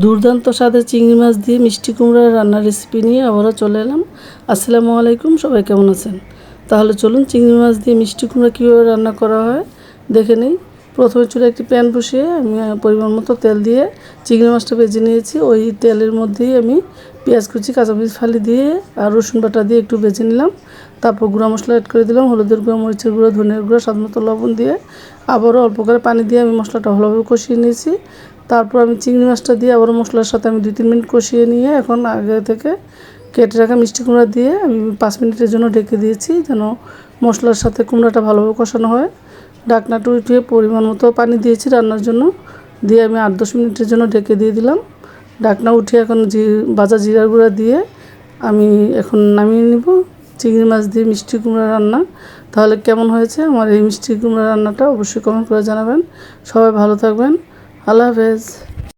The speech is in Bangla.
দুর্দান্ত স্বাদে চিংড়ি মাছ দিয়ে মিষ্টি কুমড়ার রান্নার রেসিপি নিয়ে আবারও চলে এলাম। আসসালামু আলাইকুম, সবাই কেমন আছেন? তাহলে চলুন চিংড়ি মাছ দিয়ে মিষ্টি কুমড়া কীভাবে রান্না করা হয়, দেখে নিই। প্রথমে চুলে একটি প্যান বসিয়ে আমি পরিমাণ মতো তেল দিয়ে চিংড়ি মাছটা ভেজে নিয়েছি। ওই তেলের মধ্যেই আমি পেঁয়াজ কুচি, কাঁচামরিচ ফালি দিয়ে আর রসুন বাটা দিয়ে একটু ভেজে নিলাম। তারপর গুঁড়া মশলা অ্যাড করে দিলাম, হলুদের গুঁড়া, মরিচের গুঁড়ো, ধনের গুঁড়ো, স্বাদ মতো লবণ দিয়ে আবারও অল্প করে পানি দিয়ে আমি মশলাটা ভালোভাবে কষিয়ে নিয়েছি। তারপর আমি চিংড়ি মাছটা দিয়ে আবারও মশলার সাথে আমি দুই তিন মিনিট কষিয়ে নিয়ে এখন আগে থেকে কেটে রাখা মিষ্টি কুমড়া দিয়ে আমি পাঁচ মিনিটের জন্য ঢেকে দিয়েছি যেন মশলার সাথে কুমড়াটা ভালোভাবে কষানো হয়। ডাকনাটা উঠিয়ে পরিমাণ মতো পানি দিয়েছি রান্নার জন্য। দিয়ে আমি আট দশ মিনিটের জন্য ঢেকে দিয়ে দিলাম। ঢাকনা উঠিয়ে এখন জি, ভাজা জিরার গুঁড়া দিয়ে আমি এখন নামিয়ে নিব। চিংড়ি মাছ দিয়ে মিষ্টি কুমড়া রান্না। তাহলে কেমন হয়েছে আমার এই মিষ্টি কুমড়া রান্নাটা অবশ্যই কমেন্ট করে জানাবেন। সবাই ভালো থাকবেন। আল্লাহ হাফেজ।